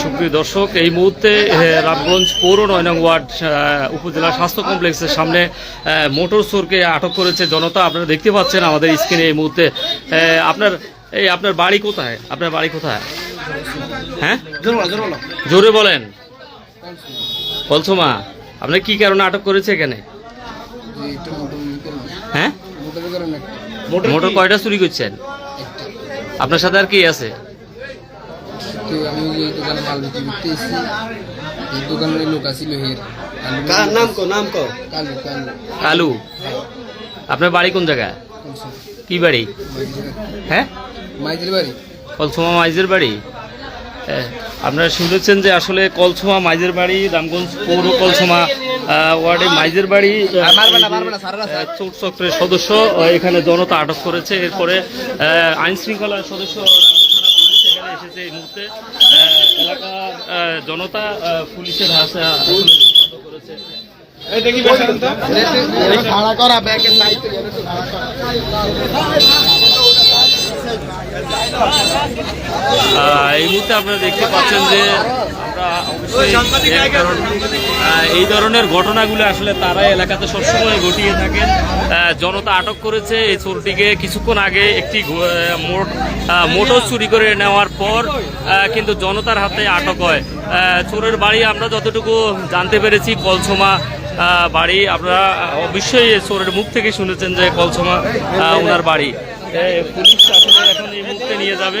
সুপ্রিয় দর্শক এই মুহূর্তে রামগঞ্জ পৌর নয় নং ওয়ার্ড উপজেলা স্বাস্থ্য কমপ্লেক্সের সামনে মোটর সোরকে আটক করেছে জনতা। আপনারা দেখতে পাচ্ছেন আমাদের স্ক্রিনে এই মুহূর্তে আপনার এই আপনার বাড়ি কোথায়? আপনার বাড়ি কোথায়? হ্যাঁ? জোরে বলেন। কলসমা আপনার কি কারণে আটক করেছে এখানে? হ্যাঁ? মোটর কয়টা চুরি করছেন? আপনার সাথে আর কি আছে? আমি এই দোকানে মাল বিক্রি করতে এসেছি। এই দোকানের লোক আসিল হের কার নাম কো নাম কো। কালু কালু। কালু? আপনার বাড়ি কোন জায়গা কি বাড়ি? হ্যাঁ? মাইজের বাড়ি? কলসমা মাইজের বাড়ি? হ্যাঁ, আপনারা শুনেছেন যে আসলে কলসমা মাইজের বাড়ি রামগঞ্জ পৌর কলসমা ওয়ার্ডে মাইজের বাড়ি। আহ, মারবে না, মারবে না, সাররা, আহ, চোর চক্রের সদস্য এখানে জনতা আটক করেছে। এরপরে আহ, আইন শৃঙ্খলার সদস্য রামগঞ্জ থানা পুলিশ এখানে এসেছে এই মুহূর্তে। আহ, এলাকার জনতা পুলিশের হাতে আসলে করেছে। ভাড়া করা ব্যাংকের দায়িত্ব আহ, এই মুহূর্তে আপনারা দেখতে পাচ্ছেন যে আমরা অবশ্যই এই ধরনের ঘটনাগুলো আসলে তারা এলাকাতে সবসময় ঘটিয়ে থাকেন জনতা আটক করেছে এই চোরটিকে। কিছুক্ষণ আগে একটি মোট- মোটর চুরি করে নেওয়ার পর কিন্তু জনতার হাতে আটক হয়। চোরের বাড়ি আমরা যতটুকু জানতে পেরেছি কলসমা আহ, বাড়ি। আপনারা অবশ্যই চোরের মুখ থেকে শুনেছেন যে কলসমা আহ, ওনার বাড়ি। এখন এই নিয়ে যাবে।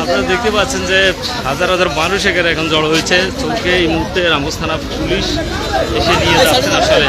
আপনারা দেখতে পাচ্ছেন যে হাজার হাজার মানুষ এখানে এখন জড়ো হয়েছে। চোখে এই মুহূর্তে রামগঞ্জ থানা পুলিশ এসে নিয়ে যাচ্ছেন আসলে।